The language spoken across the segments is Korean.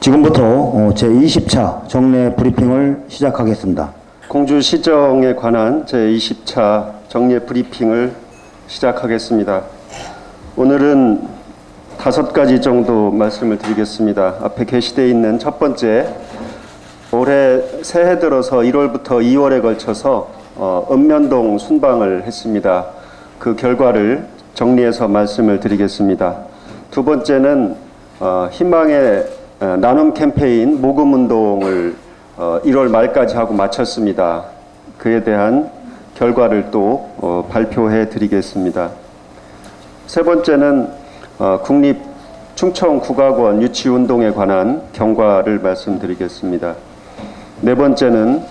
지금부터 어, 제20차 정례 브리핑을 시작하겠습니다. 공주시정에 관한 제20차 정례 브리핑을 시작하겠습니다. 오늘은 다섯 가지 정도 말씀을 드리겠습니다. 앞에 게시되어 있는 첫 번째, 올해 새해 들어서 1월부터 2월에 걸쳐서 어, 읍면동 순방을 했습니다. 그 결과를 정리해서 말씀을 드리겠습니다. 두 번째는 어, 희망의 어, 나눔 캠페인 모금 운동을 어, 1월 말까지 하고 마쳤습니다. 그에 대한 결과를 또 어, 발표해 드리겠습니다. 세 번째는 어, 국립 충청 국악원 유치 운동에 관한 경과를 말씀드리겠습니다. 네 번째는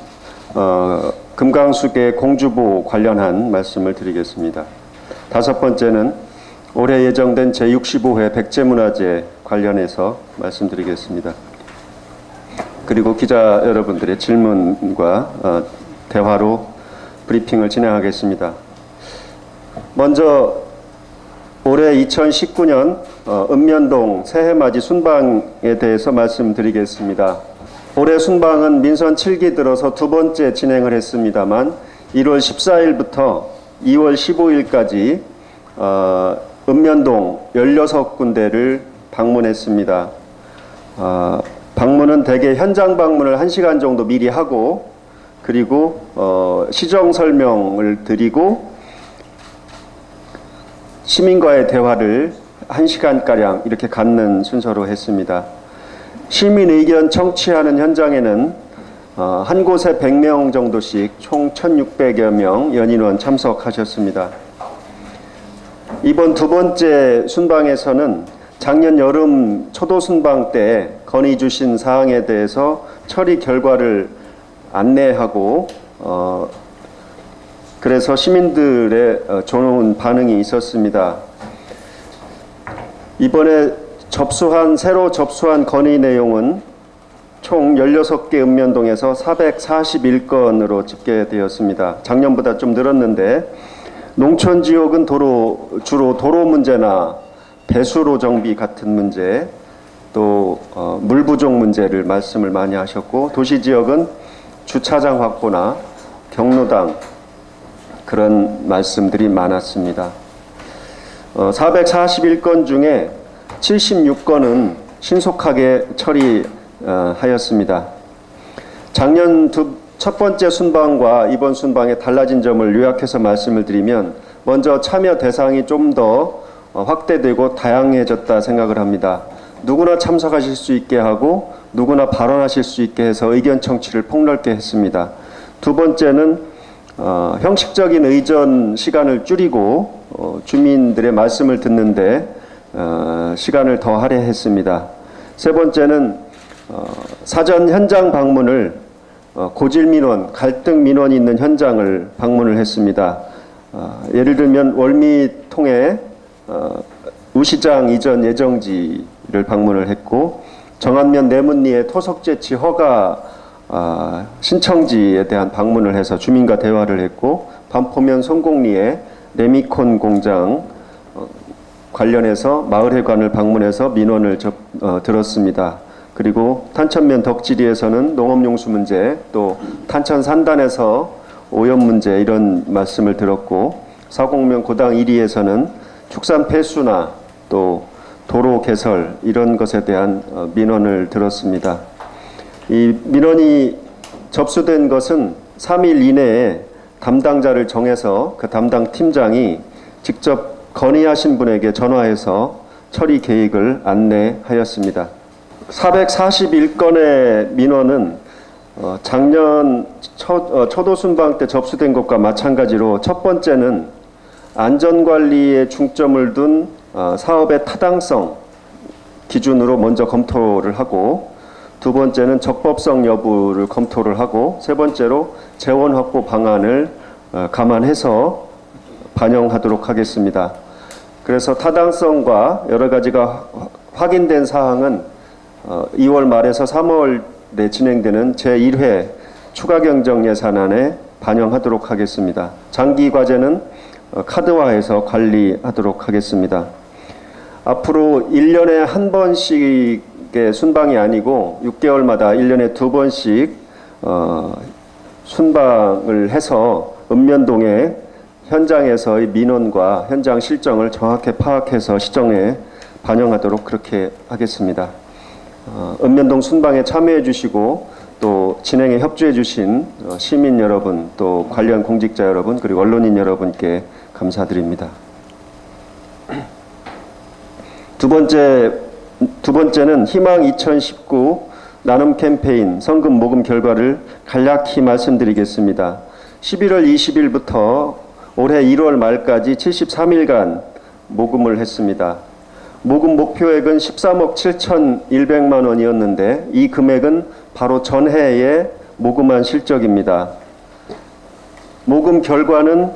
어, 금강수계 공주보 관련한 말씀을 드리겠습니다. 다섯 번째는 올해 예정된 제65회 백제문화제 관련해서 말씀드리겠습니다. 그리고 기자 여러분들의 질문과 어, 대화로 브리핑을 진행하겠습니다. 먼저 올해 2019년 어, 읍면동 새해 맞이 순방에 대해서 말씀드리겠습니다. 올해 순방은 민선 7기 들어서 두 번째 진행을 했습니다만 1월 14일부터 2월 15일까지 어, 읍면동 16군데를 방문했습니다. 어, 방문은 대개 현장 방문을 1시간 정도 미리 하고 그리고 어, 시정 설명을 드리고 시민과의 대화를 1시간가량 이렇게 갖는 순서로 했습니다. 시민 의견 청취하는 현장에는 어, 한 곳에 100명 정도씩 총 1,600여 명 연인원 참석하셨습니다. 이번 두 번째 순방에서는 작년 여름 초도 순방 때 건의 주신 사항에 대해서 처리 결과를 안내하고 어, 그래서 시민들의 어, 좋은 반응이 있었습니다. 이번에 접수한 새로 접수한 건의 내용은 총 16개 읍면동에서 441건으로 집계되었습니다. 작년보다 좀 늘었는데 농촌 지역은 도로 주로 도로 문제나 배수로 정비 같은 문제 또 어, 물 부족 문제를 말씀을 많이 하셨고 도시 지역은 주차장 확보나 경로당 그런 말씀들이 많았습니다. 어, 441건 중에 76건은 신속하게 처리하였습니다. 작년 두, 첫 번째 순방과 이번 순방의 달라진 점을 요약해서 말씀을 드리면 먼저 참여 대상이 좀 더 확대되고 다양해졌다 생각을 합니다. 누구나 참석하실 수 있게 하고 누구나 발언하실 수 있게 해서 의견 청취를 폭넓게 했습니다. 두 번째는 어, 형식적인 의전 시간을 줄이고 어, 주민들의 말씀을 듣는데 어, 시간을 더 할애했습니다. 세 번째는 어, 사전 현장 방문을 어, 고질 민원, 갈등 민원이 있는 현장을 방문을 했습니다. 어, 예를 들면 월미 통해 어, 우시장 이전 예정지를 방문을 했고 정안면 내문리의 토속재치 허가 아, 신청지에 대한 방문을 해서 주민과 대화를 했고 반포면 송곡리의 레미콘 공장 어, 관련해서 마을회관을 방문해서 민원을 접, 어, 들었습니다. 그리고 탄천면 덕지리에서는 농업용수 문제 또 탄천 산단에서 오염 문제 이런 말씀을 들었고 사곡면 고당 1위에서는 축산 폐수나 또 도로 개설 이런 것에 대한 어, 민원을 들었습니다. 이 민원이 접수된 것은 3일 이내에 담당자를 정해서 그 담당 팀장이 직접 건의하신 분에게 전화해서 처리 계획을 안내하였습니다. 441건의 민원은 어, 작년 초, 어, 초도 순방 때 접수된 것과 마찬가지로 첫 번째는 안전관리에 중점을 둔 어, 사업의 타당성 기준으로 먼저 검토를 하고 두 번째는 적법성 여부를 검토를 하고 세 번째로 재원 확보 방안을 어, 감안해서 반영하도록 하겠습니다. 그래서 타당성과 여러 가지가 확인된 사항은 어, 2월 말에서 3월에 진행되는 제1회 추가 경정 예산안에 반영하도록 하겠습니다. 장기 과제는 어, 카드화해서 관리하도록 하겠습니다. 앞으로 1년에 한 번씩의 게 순방이 아니고 6개월마다 1년에 두 번씩 어, 순방을 해서 읍면동의 현장에서의 민원과 현장 실정을 정확히 파악해서 시정에 반영하도록 그렇게 하겠습니다. 어, 읍면동 순방에 참여해 주시고 또 진행에 협조해 주신 어, 시민 여러분 또 관련 공직자 여러분 그리고 언론인 여러분께 감사드립니다. 두 번째 두 번째는 희망 2019 나눔 캠페인 성금 모금 결과를 간략히 말씀드리겠습니다. 11월 20일부터 올해 1월 말까지 73일간 모금을 했습니다. 모금 목표액은 13억 7,100만 원이었는데 이 금액은 바로 전해에 모금한 실적입니다. 모금 결과는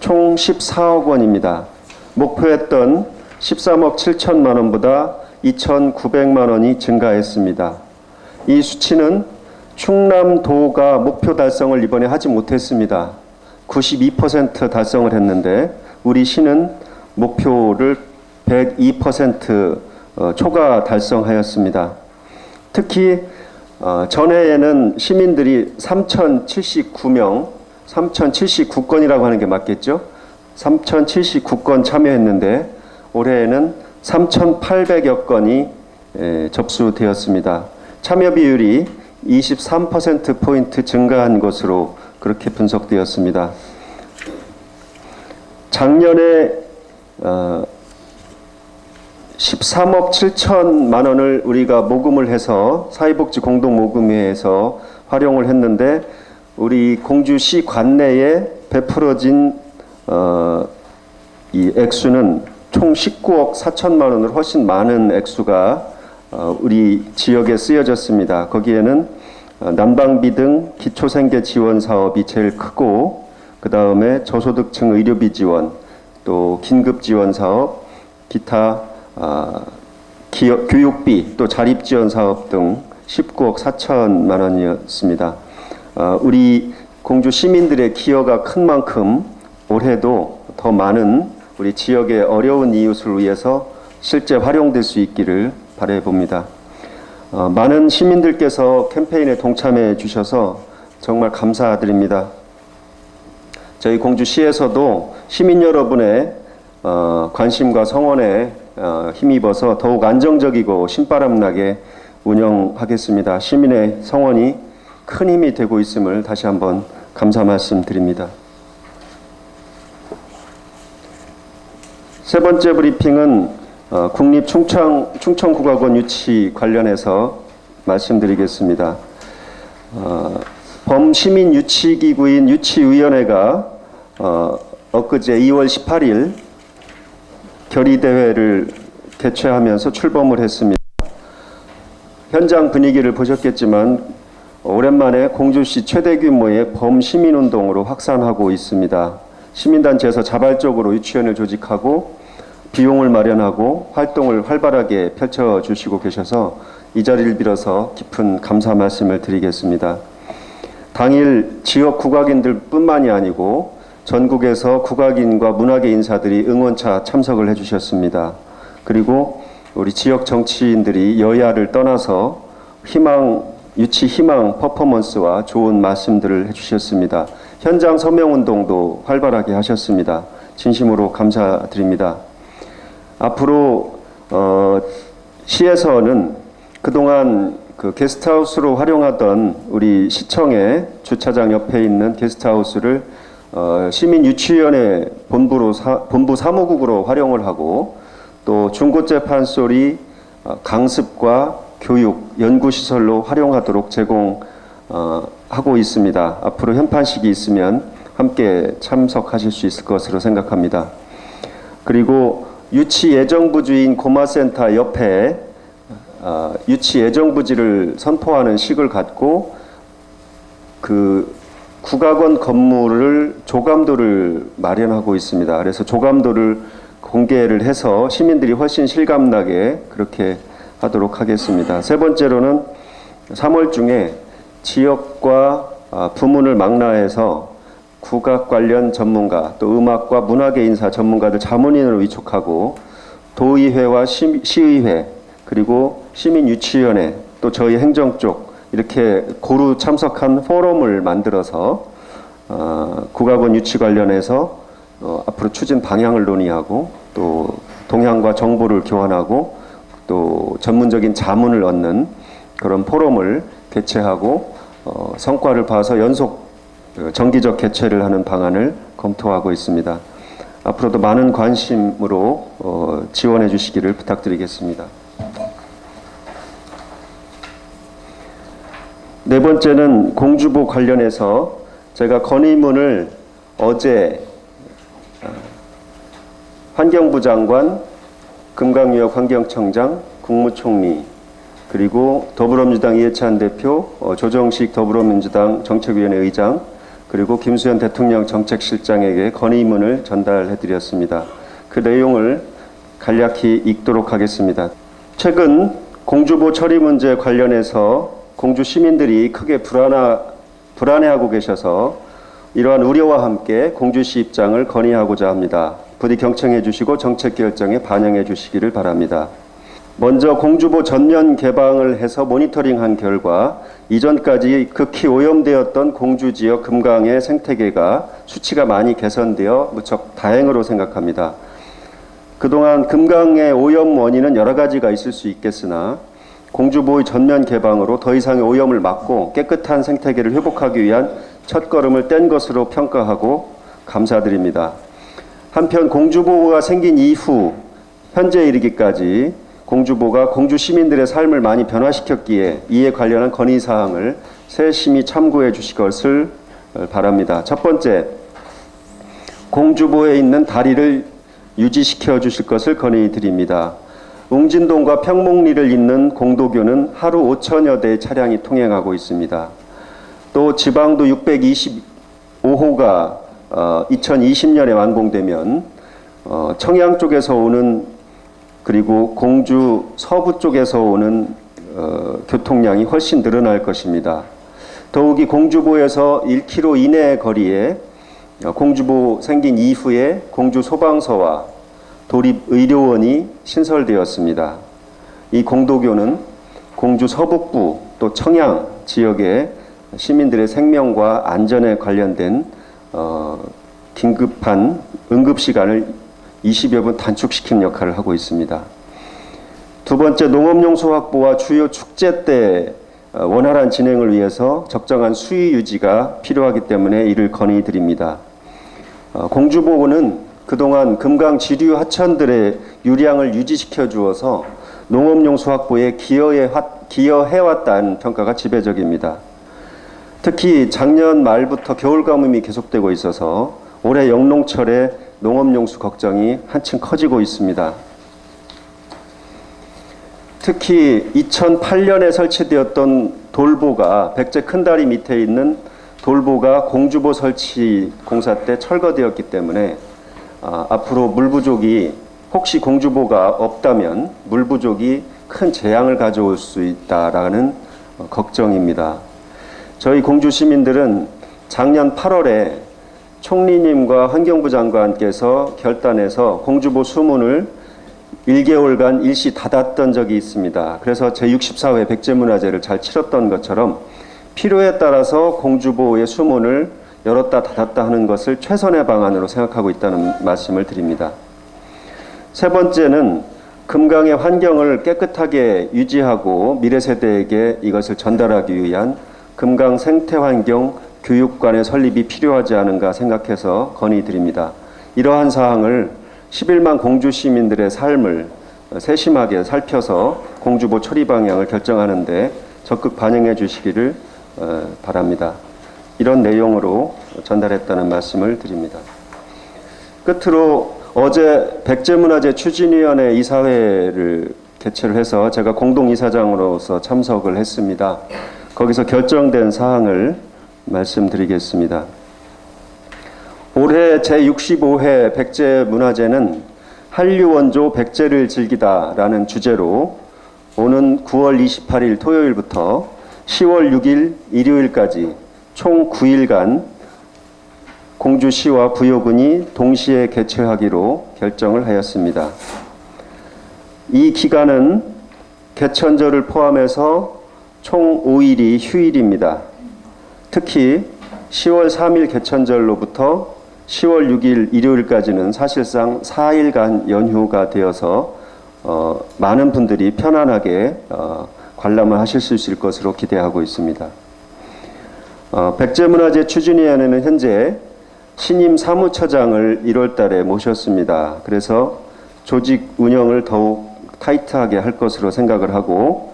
총 14억 원입니다. 목표했던 13억 7천만 원보다 2,900만 원이 증가했습니다. 이 수치는 충남도가 목표 달성을 이번에 하지 못했습니다. 92% 달성을 했는데 우리 시는 목표를 102% 어, 초과 달성하였습니다. 특히 어, 전해에는 시민들이 3,079명, 3,079건이라고 하는 게 맞겠죠? 3,079건 참여했는데 올해에는 3,800여 건이 에, 접수되었습니다. 참여 비율이 23%포인트 증가한 것으로 그렇게 분석되었습니다. 작년에 어, 13억 7천만 원을 우리가 모금을 해서 사회복지 공동 모금회에서 활용을 했는데 우리 공주시 관내에 베풀어진 어, 이 액수는 총 19억 4천만 원으로 훨씬 많은 액수가 어, 우리 지역에 쓰여졌습니다. 거기에는 어, 난방비 등 기초생계 지원 사업이 제일 크고 그 다음에 저소득층 의료비 지원, 또 긴급 지원 사업, 기타 아, 기업, 교육비 또 자립 지원 사업 등 19억 4천만 원이었습니다. 아, 우리 공주 시민들의 기여가 큰 만큼 올해도 더 많은 우리 지역의 어려운 이웃을 위해서 실제 활용될 수 있기를 바래 봅니다. 어, 많은 시민들께서 캠페인에 동참해 주셔서 정말 감사드립니다. 저희 공주시에서도 시민 여러분의 어, 관심과 성원에 어, 힘입어서 더욱 안정적이고 신바람나게 운영하겠습니다. 시민의 성원이 큰 힘이 되고 있음을 다시 한번 감사 말씀드립니다. 세 번째 브리핑은 어, 국립 충청 충청국악원 유치 관련해서 말씀드리겠습니다. 어, 범시민 유치기구인 유치위원회가 어, 엊그제 2월 18일 결의대회를 개최하면서 출범을 했습니다. 현장 분위기를 보셨겠지만 오랜만에 공주시 최대 규모의 범시민운동으로 확산하고 있습니다. 시민단체에서 자발적으로 유치원을 조직하고 비용을 마련하고 활동을 활발하게 펼쳐주시고 계셔서 이 자리를 빌어서 깊은 감사 말씀을 드리겠습니다. 당일 지역 국악인들 뿐만이 아니고 전국에서 국악인과 문화계 인사들이 응원차 참석을 해주셨습니다. 그리고 우리 지역 정치인들이 여야를 떠나서 희망, 유치 희망 퍼포먼스와 좋은 말씀들을 해주셨습니다. 현장 서명운동도 활발하게 하셨습니다. 진심으로 감사드립니다. 앞으로 어, 시에서는 그동안 그 게스트하우스로 활용하던 우리 시청의 주차장 옆에 있는 게스트하우스를 어, 시민유치위원회 본부로 사, 본부 사무국으로 활용을 하고 또 중고재판소리 어, 강습과 교육 연구시설로 활용하도록 제공하고 있습니다. 앞으로 현판식이 있으면 함께 참석하실 수 있을 것으로 생각합니다. 그리고 유치 예정부주인 고마센터 옆에 어, 유치 예정부지를 선포하는 식을 갖고 그 국악원 건물을 조감도를 마련하고 있습니다. 그래서 조감도를 공개를 해서 시민들이 훨씬 실감나게 그렇게 하도록 하겠습니다. 세 번째로는 3월 중에 지역과 아, 부문을 망라해서 국악 관련 전문가 또 음악과 문화계 인사 전문가들 자문인으로 위촉하고 도의회와 시, 시의회 그리고 시민유치위원회 또 저희 행정 쪽 이렇게 고루 참석한 포럼을 만들어서 어, 국악원 유치 관련해서 어, 앞으로 추진 방향을 논의하고 또 동향과 정보를 교환하고 또 전문적인 자문을 얻는 그런 포럼을 개최하고 어, 성과를 봐서 연속 어, 정기적 개최를 하는 방안을 검토하고 있습니다. 앞으로도 많은 관심으로 어, 지원해 주시기를 부탁드리겠습니다. 네 번째는 공주보 관련해서 제가 건의문을 어제 어, 환경부 장관, 금강유역 환경청장, 국무총리 그리고 더불어민주당 이해찬 대표, 어, 조정식 더불어민주당 정책위원회 의장 그리고 김수현 대통령 정책실장에게 건의문을 전달해 드렸습니다. 그 내용을 간략히 읽도록 하겠습니다. 최근 공주보 처리 문제 관련해서 공주 시민들이 크게 불안하, 불안해하고 계셔서 이러한 우려와 함께 공주시 입장을 건의하고자 합니다. 부디 경청해 주시고 정책 결정에 반영해 주시기를 바랍니다. 먼저 공주보 전면 개방을 해서 모니터링한 결과 이전까지 극히 오염되었던 공주 지역 금강의 생태계가 수치가 많이 개선되어 무척 다행으로 생각합니다. 그동안 금강의 오염 원인은 여러 가지가 있을 수 있겠으나 공주보의 전면 개방으로 더 이상의 오염을 막고 깨끗한 생태계를 회복하기 위한 첫걸음을 뗀 것으로 평가하고 감사드립니다. 한편 공주보가 생긴 이후 현재 이르기까지 공주보가 공주 시민들의 삶을 많이 변화시켰기에 이에 관련한 건의 사항을 세심히 참고해 주실 것을 바랍니다. 첫 번째, 공주보에 있는 다리를 유지시켜 주실 것을 건의드립니다. 웅진동과 평목리를 잇는 공도교는 하루 5천여 대의 차량이 통행하고 있습니다. 또 지방도 625호가 어, 2020년에 완공되면 어, 청양 쪽에서 오는 그리고 공주 서부 쪽에서 오는 어, 교통량이 훨씬 늘어날 것입니다. 더욱이 공주보에서 1km 이내 거리에 어, 공주보 생긴 이후에 공주 소방서와 도립의료원이 신설되었습니다. 이 공도교는 공주 서북부 또 청양 지역의 시민들의 생명과 안전에 관련된 어, 긴급한 응급 시간을 20여 분 단축시키는 역할을 하고 있습니다. 두 번째 농업용수 확보와 주요 축제 때 어, 원활한 진행을 위해서 적정한 수위 유지가 필요하기 때문에 이를 건의드립니다. 어, 공주보고는 그동안 금강 지류 하천들의 유량을 유지시켜 주어서 농업용 수 확보에 기여해, 기여해 왔다는 평가가 지배적입니다. 특히 작년 말부터 겨울 가뭄이 계속되고 있어서 올해 영농철에 농업용수 걱정이 한층 커지고 있습니다. 특히 2008년에 설치되었던 돌보가 백제 큰다리 밑에 있는 돌보가 공주보 설치 공사 때 철거되었기 때문에 아, 앞으로 물 부족이 혹시 공주보가 없다면 물 부족이 큰 재앙을 가져올 수 있다라는 어, 걱정입니다. 저희 공주 시민들은 작년 8월에 총리님과 환경부 장관께서 결단해서 공주보 수문을 1개월간 일시 닫았던 적이 있습니다. 그래서 제64회 백제문화제를 잘 치렀던 것처럼 필요에 따라서 공주보의 수문을 열었다 닫았다 하는 것을 최선의 방안으로 생각하고 있다는 말씀을 드립니다. 세 번째는 금강의 환경을 깨끗하게 유지하고 미래 세대에게 이것을 전달하기 위한 금강 생태환경 교육관의 설립이 필요하지 않은가 생각해서 건의드립니다. 이러한 사항을 11만 공주 시민들의 삶을 세심하게 살펴서 공주보 처리 방향을 결정하는데 적극 반영해 주시기를 어, 바랍니다. 이런 내용으로 전달했다는 말씀을 드립니다. 끝으로 어제 백제문화재 추진위원회 이사회를 개최를 해서 제가 공동이사장으로서 참석을 했습니다. 거기서 결정된 사항을 말씀드리겠습니다. 올해 제65회 백제문화제는 한류원조 백제를 즐기다라는 주제로 오는 9월 28일 토요일부터 10월 6일 일요일까지 총 9일간 공주시와 부여군이 동시에 개최하기로 결정을 하였습니다. 이 기간은 개천절을 포함해서 총 5일이 휴일입니다. 특히 10월 3일 개천절로부터 10월 6일 일요일까지는 사실상 4일간 연휴가 되어서 어, 많은 분들이 편안하게 어, 관람을 하실 수 있을 것으로 기대하고 있습니다. 어, 백제문화재 추진위원회는 현재 신임 사무처장을 1월 달에 모셨습니다. 그래서 조직 운영을 더욱 타이트하게 할 것으로 생각을 하고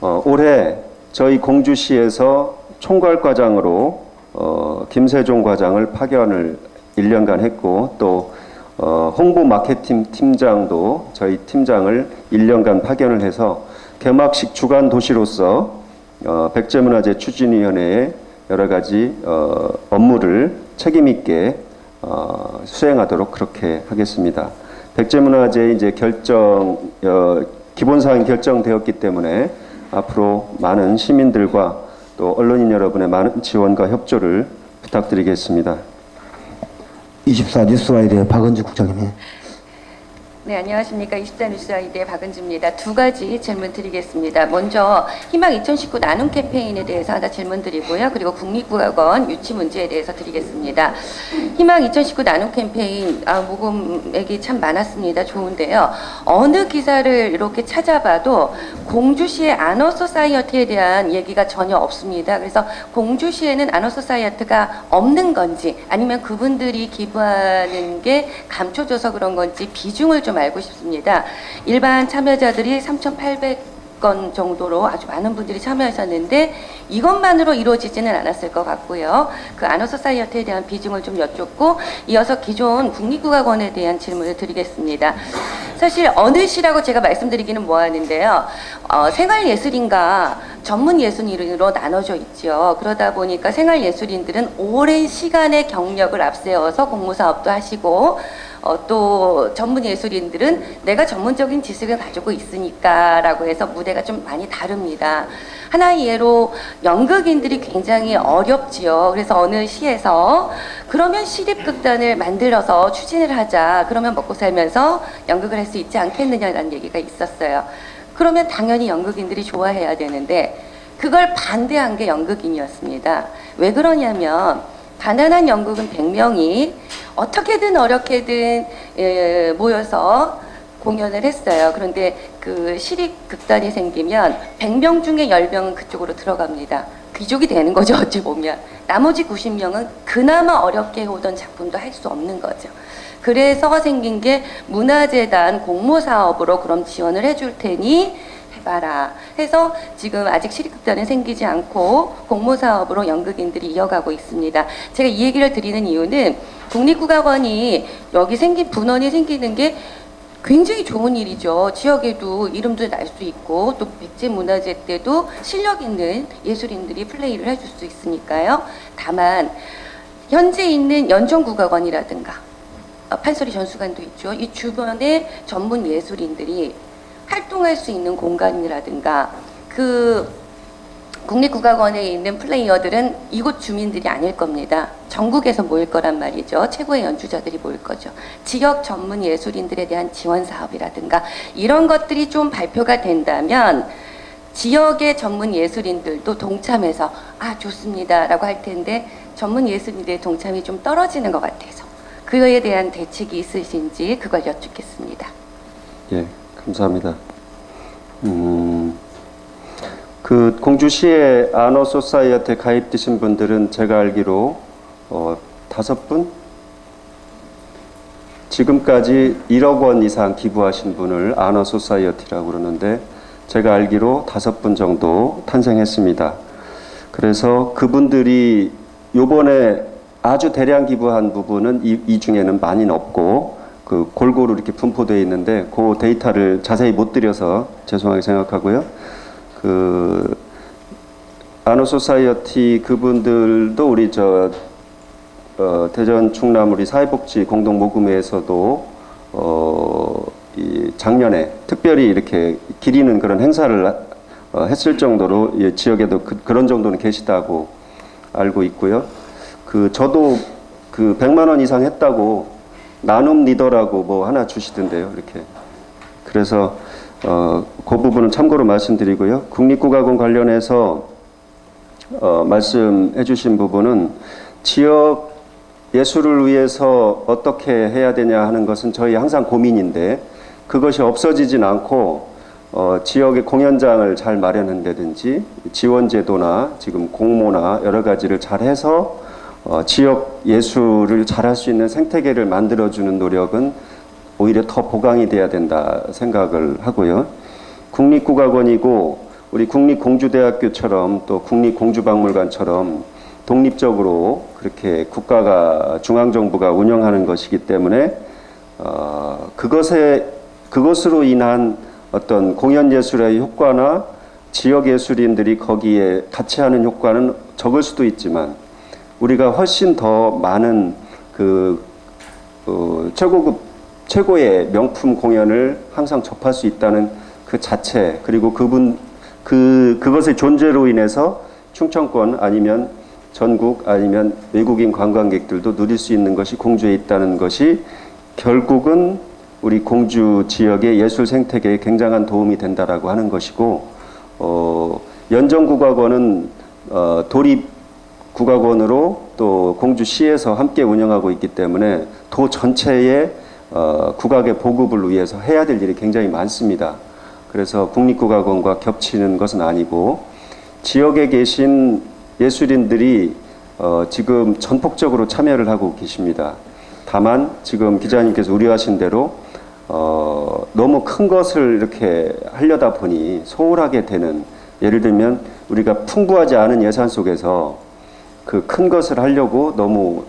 어, 올해 저희 공주시에서 총괄과장으로 어, 김세종 과장을 파견을 1년간 했고 또 어, 홍보 마케팅 팀장도 저희 팀장을 1년간 파견을 해서 개막식 주간 도시로서 어, 백제문화재 추진위원회의 여러 가지 어, 업무를 책임 있게 어, 수행하도록 그렇게 하겠습니다. 백제문화재 이제 결정 어, 기본 사항이 결정되었기 때문에 앞으로 많은 시민들과 또 언론인 여러분의 많은 지원과 협조를 부탁드리겠습니다. 24 뉴스와이드의 박은주 국장님. 네, 안녕하십니까. 24 뉴스 아이드의 박은주입니다. 두 가지 질문 드리겠습니다. 먼저 희망 2019 나눔 캠페인에 대해서 하나 질문 드리고요. 그리고 국립국악원 유치 문제에 대해서 드리겠습니다. 희망 2019 나눔 캠페인 아, 모금액이 참 많았습니다. 좋은데요. 어느 기사를 이렇게 찾아봐도 공주시의 아너 소사이어티에 대한 얘기가 전혀 없습니다. 그래서 공주시에는 아너 소사이어티가 없는 건지 아니면 그분들이 기부하는 게 감춰져서 그런 건지 비중을 좀 알고 싶습니다. 일반 참여자들이 3,800건 정도로 아주 많은 분들이 참여하셨는데 이것만으로 이루어지지는 않았을 것 같고요. 그 아너소사이어티에 대한 비중을 좀 여쭙고 이어서 기존 국립국악원에 대한 질문을 드리겠습니다. 사실 어느 시라고 제가 말씀드리기는 뭐하는데요. 어, 생활예술인과 전문예술인으로 나눠져 있죠. 그러다 보니까 생활예술인들은 오랜 시간의 경력을 앞세워서 공모사업도 하시고 어, 또 전문 예술인들은 내가 전문적인 지식을 가지고 있으니까라고 해서 무대가 좀 많이 다릅니다. 하나의 예로 연극인들이 굉장히 어렵지요. 그래서 어느 시에서 그러면 시립극단을 만들어서 추진을 하자. 그러면 먹고 살면서 연극을 할 수 있지 않겠느냐라는 얘기가 있었어요. 그러면 당연히 연극인들이 좋아해야 되는데 그걸 반대한 게 연극인이었습니다. 왜 그러냐면 가난한 연극은 100명이 어떻게든 어렵게든 예, 모여서 공연을 했어요. 그런데 그 시립 극단이 생기면 100명 중에 10명은 그쪽으로 들어갑니다. 귀족이 되는 거죠, 어찌 보면. 나머지 90명은 그나마 어렵게 해오던 작품도 할 수 없는 거죠. 그래서 생긴 게 문화재단 공모 사업으로 그럼 지원을 해줄 테니 해봐라 해서 지금 아직 시립극단은 생기지 않고 공모 사업으로 연극인들이 이어가고 있습니다. 제가 이 얘기를 드리는 이유는 국립국악원이 여기 생긴 분원이 생기는 게 굉장히 좋은 일이죠. 지역에도 이름도 날 수 있고 또 백제 문화재 때도 실력 있는 예술인들이 플레이를 해줄 수 있으니까요. 다만 현재 있는 연정국악원이라든가 어, 판소리 전수관도 있죠. 이 주변에 전문 예술인들이 활동할 수 있는 공간이라든가 그 국립국악원에 있는 플레이어들은 이곳 주민들이 아닐 겁니다. 전국에서 모일 거란 말이죠. 최고의 연주자들이 모일 거죠. 지역 전문 예술인들에 대한 지원 사업이라든가 이런 것들이 좀 발표가 된다면 지역의 전문 예술인들도 동참해서 아 좋습니다라고 할 텐데 전문 예술인들의 동참이 좀 떨어지는 것 같아서 그에 대한 대책이 있으신지 그걸 여쭙겠습니다. 예, 감사합니다. 음, 그 공주시의 아너 소사이어티 가입되신 분들은 제가 알기로 어, 다섯 분 지금까지 1억 원 이상 기부하신 분을 아너 소사이어티라고 그러는데 제가 알기로 다섯 분 정도 탄생했습니다. 그래서 그분들이 요번에 아주 대량 기부한 부분은 이, 이 중에는 많이는 없고 그 골고루 이렇게 분포되어 있는데 그 데이터를 자세히 못 드려서 죄송하게 생각하고요. 그 아노 소사이어티 그분들도 우리 저 어, 대전 충남 우리 사회복지 공동 모금회에서도 어, 이 작년에 특별히 이렇게 기리는 그런 행사를 어, 했을 정도로 예, 지역에도 그, 그런 정도는 계시다고 알고 있고요. 그 저도 그 100만 원 이상 했다고 나눔 리더라고 뭐 하나 주시던데요. 이렇게. 그래서 어, 그 부분은 참고로 말씀드리고요. 국립국악원 관련해서 어, 말씀해 주신 부분은 지역 예술을 위해서 어떻게 해야 되냐 하는 것은 저희 항상 고민인데 그것이 없어지진 않고 어, 지역의 공연장을 잘 마련한다든지 지원 제도나 지금 공모나 여러 가지를 잘 해서 어, 지역 예술을 잘할 수 있는 생태계를 만들어주는 노력은 오히려 더 보강이 돼야 된다 생각을 하고요. 국립국악원이고 우리 국립공주대학교처럼 또 국립공주박물관처럼 독립적으로 그렇게 국가가 중앙정부가 운영하는 것이기 때문에 어, 그것에 그것으로 인한 어떤 공연 예술의 효과나 지역 예술인들이 거기에 같이 하는 효과는 적을 수도 있지만 우리가 훨씬 더 많은 그 어, 최고급 최고의 명품 공연을 항상 접할 수 있다는 그 자체 그리고 그분 그 그것의 존재로 인해서 충청권 아니면 전국 아니면 외국인 관광객들도 누릴 수 있는 것이 공주에 있다는 것이 결국은 우리 공주 지역의 예술 생태계에 굉장한 도움이 된다라고 하는 것이고 어, 연정국악원은 어, 도립 국악원으로 또 공주시에서 함께 운영하고 있기 때문에 도 전체의 어, 국악의 보급을 위해서 해야 될 일이 굉장히 많습니다. 그래서 국립국악원과 겹치는 것은 아니고 지역에 계신 예술인들이 어, 지금 전폭적으로 참여를 하고 계십니다. 다만 지금 기자님께서 우려하신 대로 어, 너무 큰 것을 이렇게 하려다 보니 소홀하게 되는 예를 들면 우리가 풍부하지 않은 예산 속에서 그 큰 것을 하려고 너무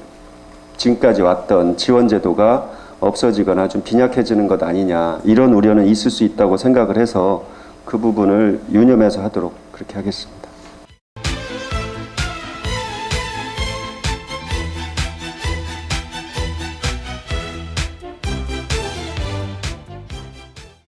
지금까지 왔던 지원 제도가 없어지거나 좀 빈약해지는 것 아니냐 이런 우려는 있을 수 있다고 생각을 해서 그 부분을 유념해서 하도록 그렇게 하겠습니다.